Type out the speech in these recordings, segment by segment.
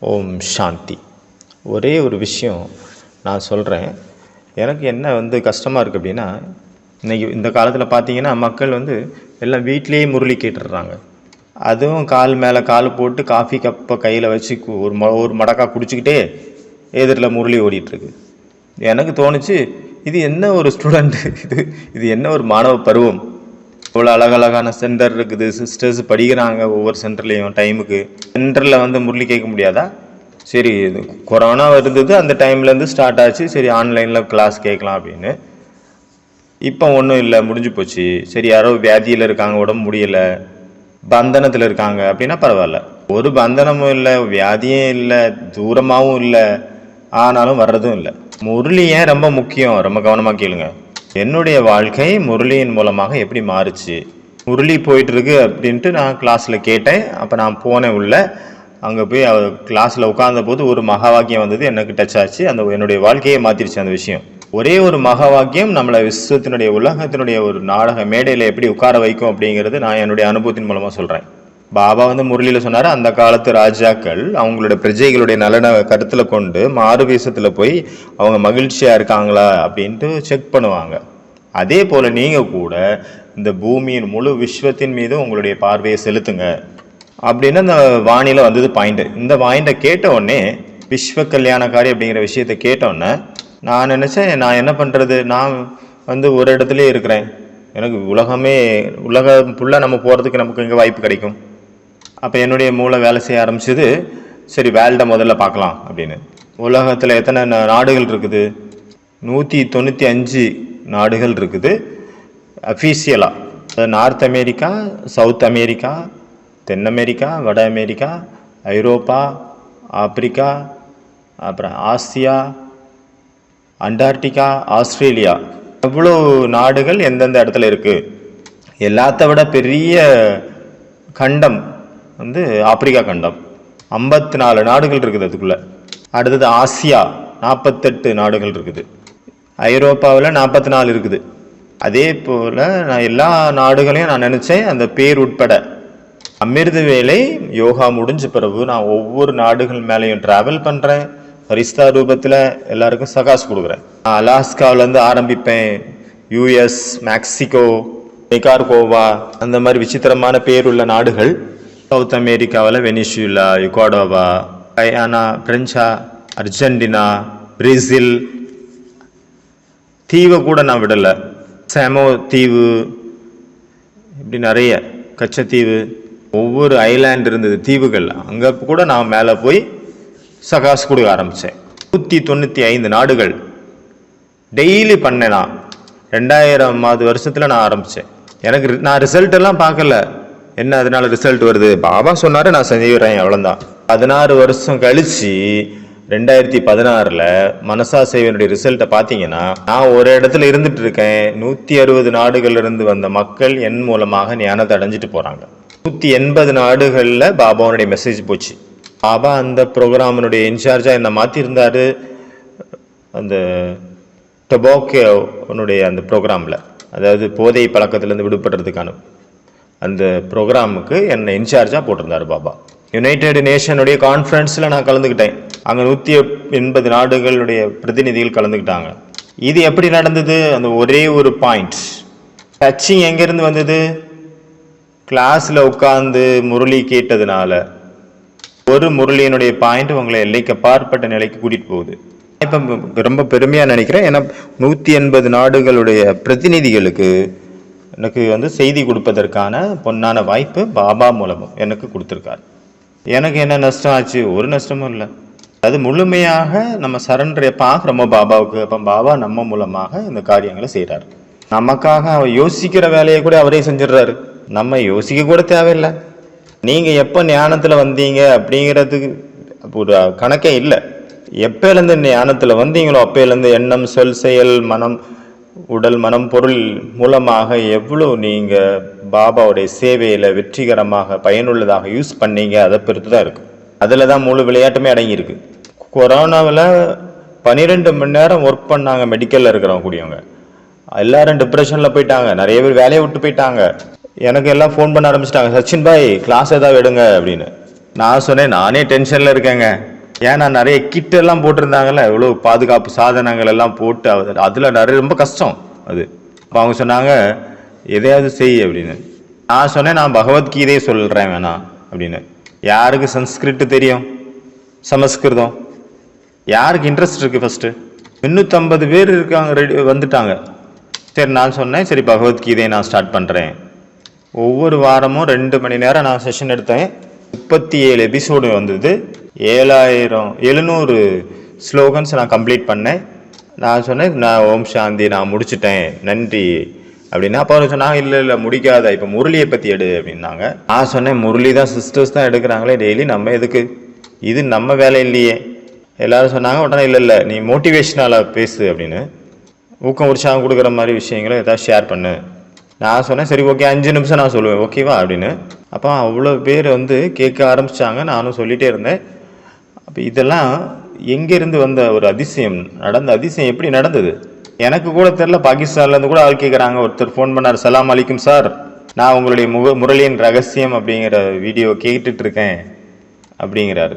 ஓம் சாந்தி. ஒரே ஒரு விஷயம் நான் சொல்கிறேன் எனக்கு என்ன வந்து கஷ்டமாக இருக்குது அப்படின்னா இன்றைக்கி இந்த காலத்தில் பார்த்தீங்கன்னா மக்கள் வந்து எல்லாம் வீட்டிலேயே முரளி கேட்டுடுறாங்க. அதுவும் கால் மேலே கால் போட்டு காஃபி கப்பை கையில் வச்சு கு- ஒரு ம ஒரு மடக்கா குடிச்சிக்கிட்டே எதிரில் முரளி ஓடிட்டுருக்கு. எனக்கு தோணுச்சு இது என்ன ஒரு ஸ்டூடெண்ட்டு இது இது என்ன ஒரு மாணவ பருவம்? இவ்வளோ அழகழகான சென்டர் இருக்குது. சிஸ்டர்ஸ் படிக்கிறாங்க ஒவ்வொரு சென்டர்லேயும் டைமுக்கு சென்டரில் வந்து முரளி கேட்க முடியாதா? சரி இது கொரோனா இருந்தது அந்த டைம்லேருந்து ஸ்டார்ட் ஆச்சு. சரி ஆன்லைனில் கிளாஸ் கேட்கலாம் அப்படின்னு. இப்போ ஒன்றும் இல்லை முடிஞ்சு போச்சு. சரி யாரோ வியாதியில் இருக்காங்க உடம்பு முடியல பந்தனத்தில் இருக்காங்க அப்படின்னா பரவாயில்ல. ஒரு பந்தனமும் இல்லை வியாதியும் இல்லை தூரமாகவும் இல்லை ஆனாலும் வர்றதும் இல்லை. முரளி ஏன் ரொம்ப முக்கியம்? ரொம்ப கவனமாக கேளுங்க. என்னுடைய வாழ்க்கை முரளியின் மூலமாக எப்படி மாறுச்சு? முரளி போயிட்டு இருக்கு அப்படின்ட்டு நான் கிளாஸில் கேட்டேன். அப்போ நான் போனேன் உள்ள. அங்கே போய் கிளாஸில் உட்கார்ந்த போது ஒரு மகா வாக்கியம் வந்தது எனக்கு டச் ஆச்சு. அந்த என்னுடைய வாழ்க்கையை மாத்திருச்சு அந்த விஷயம். ஒரே ஒரு மகா வாக்கியம் நம்மளை விஸ்வத்தினுடைய உலகத்தினுடைய ஒரு நாடக மேடையில் எப்படி உட்கார வைக்கும் அப்படிங்கிறது நான் என்னுடைய அனுபவத்தின் மூலமாக சொல்கிறேன் பாபா வந்து முரளியில் சொன்னார் அந்த காலத்து ராஜாக்கள் அவங்களோட பிரஜைகளுடைய நலனை கருத்தில் கொண்டு மாறு வேஷத்தில் போய் அவங்க மகிழ்ச்சியாக இருக்காங்களா அப்படின்ட்டு செக் பண்ணுவாங்க. அதே போல் நீங்கள் கூட இந்த பூமியின் முழு விஸ்வத்தின் மீது உங்களுடைய பார்வையை செலுத்துங்க அப்படின்னு அந்த வானியில் வந்தது பாயிண்ட் இந்த பாயிண்டை கேட்ட உடனே விஸ்வ கல்யாணக்காரி அப்படிங்கிற விஷயத்தை கேட்டோன்னே நான் நினச்சேன் நான் என்ன பண்ணுறது நான் வந்து ஒரு இடத்துலேயே இருக்கிறேன். எனக்கு உலகமே உலகம் ஃபுல்லாக நம்ம போகிறதுக்கு நமக்கு இங்கே வாய்ப்பு கிடைக்கும். அப்போ என்னுடைய மூளை வேலை செய்ய ஆரம்பிச்சது சரி வேல்டை முதல்ல பார்க்கலாம் அப்படின்னு. உலகத்தில் எத்தனை நாடுகள் இருக்குது? நூற்றி தொண்ணூற்றி அஞ்சு நாடுகள் இருக்குது. அஃபீஷியலாக நார்த் அமெரிக்கா சவுத் அமெரிக்கா தென் அமெரிக்கா வட அமெரிக்கா ஐரோப்பா ஆப்பிரிக்கா அப்புறம் ஆசியா அண்டார்டிகா ஆஸ்திரேலியா. எவ்வளோ நாடுகள் எந்தெந்த இடத்துல இருக்குது எல்லாத்த விட பெரிய கண்டம் வந்து ஆப்பிரிக்கா கண்டம். ஐம்பத்தி நாலு நாடுகள் இருக்குது அதுக்குள்ளே. அடுத்தது ஆசியா நாற்பத்தெட்டு நாடுகள் இருக்குது. ஐரோப்பாவில் நாற்பத்தி நாலு இருக்குது. அதே போல் நான் எல்லா நாடுகளையும் நான் நினச்சேன் அந்த பேர் உட்பட. அமிர்த வேலை யோகா முடிஞ்ச பிறகு நான் ஒவ்வொரு நாடுகள் மேலேயும் ட்ராவல் பண்ணுறேன் ரிஸ்தா ரூபத்தில் எல்லாருக்கும் சகாஸ் கொடுக்குறேன். நான் அலாஸ்காவிலேருந்து ஆரம்பிப்பேன். யூஎஸ் மெக்சிகோ நிகார்கோவா அந்த மாதிரி விசித்திரமான பேருள்ள நாடுகள். சவுத் அமெரிக்காவில் வெனிசுலா யுகோடோவா கயானா பிரெஞ்சா அர்ஜென்டினா பிரேசில். தீவை கூட நான் விடலை. சேமோ தீவு இப்படி நிறைய கச்சத்தீவு ஒவ்வொரு ஐலாண்ட் இருந்தது தீவுகள். அங்கே கூட நான் மேலே போய் சகாஸ் கொடுக்க ஆரம்பித்தேன். நூற்றி தொண்ணூற்றி ஐந்து நாடுகள். டெய்லி பண்ணேன் நான் ரெண்டாயிரம் ரெண்டாயிரமாவது வருஷத்தில் நான் ஆரம்பித்தேன். எனக்கு நான் ரிசல்ட் எல்லாம் பார்க்கல. என்ன அதனால ரிசல்ட் வருது? பாபா சொன்னார் நான் செஞ்சுக்கிறேன் அவ்வளோதான் பதினாறு வருஷம் கழிச்சு ரெண்டாயிரத்தி பதினாறில் மனசா சேவையினுடைய ரிசல்ட்டை பார்த்தீங்கன்னா நான் ஒரு இடத்துல இருந்துட்டு இருக்கேன். நூற்றி அறுபது நாடுகள்லேருந்து வந்த மக்கள் என் மூலமாக ஞானத்தை அடைஞ்சிட்டு போகிறாங்க நூற்றி எண்பது நாடுகளில் பாபாவுடைய மெசேஜ் போச்சு. பாபா அந்த ப்ரோக்ராமினுடைய இன்சார்ஜாக என்னை மாற்றிருந்தாரு அந்த டொபாக்கோனுடைய அந்த ப்ரோக்ராமில் அதாவது போதை பழக்கத்திலேருந்து விடுபடுறதுக்கான அந்த ப்ரோக்ராமுக்கு என்னை இன்சார்ஜாக போட்டிருந்தாரு பாபா. யுனைடெட் நேஷனுடைய கான்ஃபரன்ஸில் நான் கலந்துக்கிட்டேன் அங்கே நூற்றி எண்பது நாடுகளுடைய பிரதிநிதிகள் கலந்துக்கிட்டாங்க இது எப்படி நடந்தது? அந்த ஒரே ஒரு பாயிண்ட் டச்சிங் எங்கேருந்து வந்தது? கிளாஸில் உட்காந்து முரளி கேட்டதுனால. ஒரு முரளியினுடைய பாயிண்ட் உங்களை எல்லைக்கு அப்பாற்பட்ட நிலைக்கு கூட்டிட்டு போகுது. இப்போ ரொம்ப பெருமையாக நினைக்கிறேன். ஏன்னா நூற்றி எண்பது நாடுகளுடைய பிரதிநிதிகளுக்கு எனக்கு வந்து செய்தி கொடுப்பதற்கான பொன்னான வாய்ப்பு பாபா மூலமும் எனக்கு கொடுத்துருக்காரு. எனக்கு என்ன நஷ்டம் ஆச்சு? ஒரு நஷ்டமும் இல்லை. அது முழுமையாக நம்ம சரண்டரை ஆகிறோமோ பாபாவுக்கு அப்போ பாபா நம்ம மூலமாக இந்த காரியங்களை செய்கிறாரு நமக்காக அவர் யோசிக்கிற வேலையை கூட அவரே செஞ்சிடுறாரு. நம்ம யோசிக்க கூட தேவையில்லை. நீங்கள் எப்போ ஞானத்தில் வந்தீங்க அப்படிங்கிறதுக்கு ஒரு கணக்கே இல்லை. எப்பயிலேருந்து ஞானத்தில் வந்தீங்களோ அப்பயிலேருந்து எண்ணம் சொல் செயல் மனம் உடல் மனம் பொருள் மூலமாக எவ்வளோ நீங்கள் பாபாவுடைய சேவையில் வெற்றிகரமாக பயனுள்ளதாக யூஸ் பண்ணீங்க அதை பொறுத்து தான் இருக்குது அதில் தான் முழு விளையாட்டுமே அடங்கியிருக்கு. கொரோனாவில் பன்னிரெண்டு மணி நேரம் ஒர்க் பண்ணாங்க மெடிக்கலில் இருக்கிறவங்க கூடியவங்க. எல்லாரும் டிப்ரெஷனில் போயிட்டாங்க நிறைய பேர் வேலையை விட்டு போயிட்டாங்க. எனக்கு எல்லாம் ஃபோன் பண்ண ஆரம்பிச்சிட்டாங்க சச்சின் பாய் கிளாஸ் ஏதாவது எடுங்க அப்படின்னு. நான் சொன்னேன் நானே டென்ஷனில் இருக்கேங்க. ஏன்னா நிறைய கிட் எல்லாம் போட்டிருந்தாங்கல்ல எவ்வளோ பாதுகாப்பு சாதனங்கள் எல்லாம் போட்டு அது- அதுல நிறைய ரொம்ப கஷ்டம் அது. இப்போ அவங்க சொன்னாங்க எதையாவது செய் அப்படின்னு. நான் சொன்னேன் நான் பகவத்கீதையை சொல்கிறேன் வேணாம் அப்படின்னு. யாருக்கு சன்ஸ்கிரிட் தெரியும்? சமஸ்கிருதம். யாருக்கு இன்ட்ரெஸ்ட் இருக்கு ஃபர்ஸ்ட் முந்நூற்றம்பது பேர் இருக்காங்க ரெடி வந்துட்டாங்க. சரி நான் சொன்னேன் சரி பகவத்கீதையை நான் ஸ்டார்ட் பண்ணுறேன் ஒவ்வொரு வாரமும் ரெண்டு மணி நேரம் நான் செஷன் எடுத்தேன். முப்பத்தி ஏழு எபிசோடு வந்தது. ஏழாயிரம் எழுநூறு ஸ்லோகன்ஸ் நான் கம்ப்ளீட் பண்ணேன். நான் சொன்னேன் நான் ஓம் சாந்தி நான் முடிச்சிட்டேன். நன்றி. அப்படின்னா அப்போ அவர் சொன்னாங்க இல்லை இல்லை முடிக்காத. இப்போ முரளியை பற்றி எடு அப்படின்னாங்க. நான் சொன்னேன் முரளி தான் சிஸ்டர்ஸ் தான் எடுக்கிறாங்களே டெய்லி நம்ம எதுக்கு? இது நம்ம வேலை இல்லையே. எல்லாரும் சொன்னாங்க உடனே இல்லை இல்லை நீ மோட்டிவேஷனால் பேசு அப்படின்னு. ஊக்கம் உற்சாகம் கொடுக்குற மாதிரி விஷயங்களை ஏதாவது ஷேர் பண்ணு. நான் சொன்னேன் சரி ஓகே அஞ்சு நிமிஷம் நான் சொல்லுவேன். ஓகேவா அப்படின்னு. அப்போ அவ்வளோ பேர் வந்து கேட்க ஆரம்பிச்சாங்க. நானும் சொல்லிகிட்டே இருந்தேன். அப்போ இதெல்லாம் எங்கேருந்து வந்த ஒரு அதிசயம்? நடந்த அதிசயம் எப்படி நடந்தது? எனக்கு கூட தெரில பாகிஸ்தான்லேருந்து கூட ஆள் கேட்குறாங்க ஒருத்தர் ஃபோன் பண்ணார் சலாம் அலிக்கும் சார். நான் உங்களுடைய முக முரளியின் ரகசியம் அப்படிங்கிற வீடியோ கேட்டுட்ருக்கேன் அப்படிங்கிறாரு.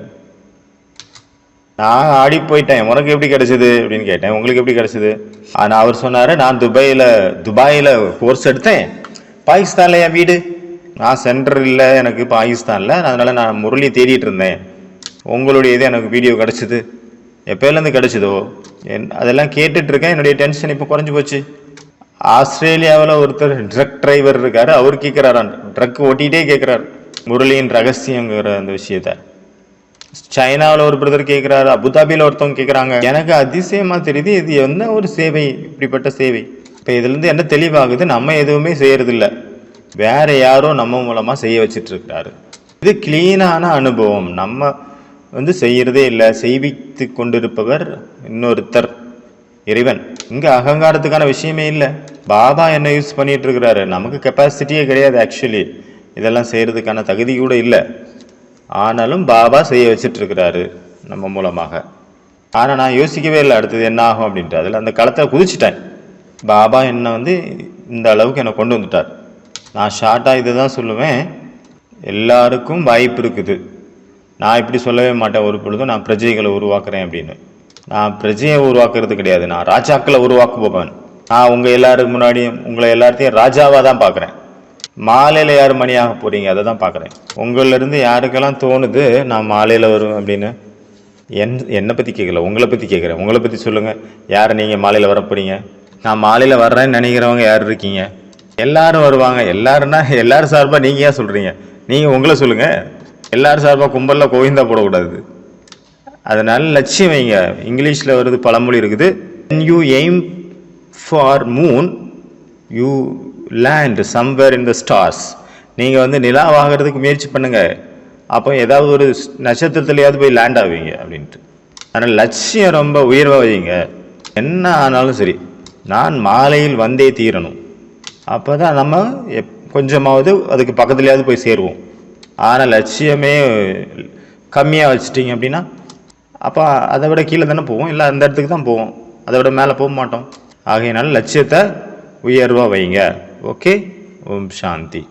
நான் ஆடி போயிட்டேன். உனக்கு எப்படி கிடைச்சது? அப்படின்னு கேட்டேன். உங்களுக்கு எப்படி கிடைச்சது? ஆனால் அவர் சொன்னார் நான் துபாயில் துபாயில் கோர்ஸ் எடுத்தேன். பாகிஸ்தானில் என் வீடு. நான் சென்டர் இல்லை எனக்கு பாகிஸ்தானில். அதனால் நான் முரளி தேடிட்டு இருந்தேன். உங்களுடைய இது எனக்கு வீடியோ கிடச்சிது. எப்போலேருந்து கிடச்சிதோ? என் அதெல்லாம் கேட்டுட்ருக்கேன். என்னுடைய டென்ஷன் இப்போ குறைஞ்சி போச்சு. ஆஸ்திரேலியாவில் ஒருத்தர் ட்ரக் டிரைவர் இருக்கார். அவர் கேட்குறாரான் ட்ரக் ஓட்டிகிட்டே கேட்குறாரு முரளியின் ரகசியங்கிற அந்த விஷயத்தை. சைனாவில் ஒரு பிரதர் கேட்குறாரு அபுதாபியில் ஒருத்தவங்க கேட்குறாங்க எனக்கு அதிசயமாக தெரியுது. இது என்ன ஒரு சேவை? இப்படிப்பட்ட சேவை. இப்போ இதுலேருந்து என்ன தெளிவாகுது? நம்ம எதுவுமே செய்கிறதில்ல வேற யாரோ நம்ம மூலமாக செய்ய வச்சிட்டு இருக்கிறாரு இது கிளீனான அனுபவம். நம்ம வந்து செய்கிறதே இல்லை. செய்வித்து கொண்டிருப்பவர் இன்னொருத்தர் இறைவன். இங்கே அகங்காரத்துக்கான விஷயமே இல்லை. பாபா என்ன யூஸ் பண்ணிட்டு இருக்கிறாரு? நமக்கு கெப்பாசிட்டியே கிடையாது ஆக்சுவலி இதெல்லாம் செய்கிறதுக்கான தகுதி கூட இல்லை. ஆனாலும் பாபா செய்ய வச்சிட்ருக்கிறாரு நம்ம மூலமாக. ஆனால் நான் யோசிக்கவே இல்லை அடுத்தது என்ன ஆகும் அப்படின்ட்டு. அதில் அந்த களத்தில் குதிச்சிட்டேன். பாபா என்னை வந்து இந்த அளவுக்கு என்னை கொண்டு வந்துட்டார். நான் ஷார்ட்டாக இதை தான் சொல்லுவேன். எல்லாருக்கும் வாய்ப்பு இருக்குது. நான் இப்படி சொல்லவே மாட்டேன். ஒரு பொழுதும் நான் பிரஜைகளை உருவாக்குறேன் அப்படின்னு. நான் பிரஜையை உருவாக்குறது கிடையாது. நான் ராஜாக்களை உருவாக்குபவன். நான் உங்கள் எல்லாருக்கு முன்னாடியும் உங்களை எல்லாத்தையும் ராஜாவாக தான் பார்க்குறேன். மாலையில் யார் மணியாக போகிறீங்க அதை தான் பார்க்குறேன். உங்களிலேருந்து யாருக்கெல்லாம் தோணுது நான் மாலையில் வருவேன் அப்படின்னு? என் என்னை பற்றி கேட்கல. உங்களை பற்றி கேட்குறேன். உங்களை பற்றி சொல்லுங்கள் யார் நீங்கள் மாலையில் வர போறீங்க? நான் மாலையில் வர்றேன்னு நினைக்கிறவங்க யார் இருக்கீங்க? எல்லாரும் வருவாங்க. எல்லாருன்னா எல்லாரும் சார்பாக நீங்கள் ஏன் சொல்கிறீங்க நீங்கள் உங்களை சொல்லுங்கள் எல்லாரும் சார்பாக கும்பலில் கோவிந்தா போடக்கூடாது. அதனால் லட்சியம் வைங்க. இங்கிலீஷில் வருது பழமொழி இருக்குது. You aim for moon you land somewhere in the stars நீங்கள் வந்து நிலாவாகிறதுக்கு முயற்சி பண்ணுங்கள் அப்போ ஏதாவது ஒரு நட்சத்திரத்துலையாவது போய் லேண்ட் ஆவீங்க அப்படின்ட்டு. அதனால் லட்சியம் ரொம்ப உயர்வாக வைங்க. என்ன ஆனாலும் சரி நான் மாலையில் வந்தே தீரணும். அப்போ தான் நம்ம எப் கொஞ்சமாவது அதுக்கு பக்கத்துலையாவது போய் சேருவோம். ஆனால் லட்சியமே கம்மியாக வச்சிட்டிங்க அப்படின்னா அப்போ அதை விட கீழே தானே போவோம்? இல்லை அந்த இடத்துக்கு தான் போவோம். அதை விட மேலே போக மாட்டோம். ஆகையினால லட்சியத்தை உயர்வாக வைங்க. ஓகே? ஓம் சாந்தி.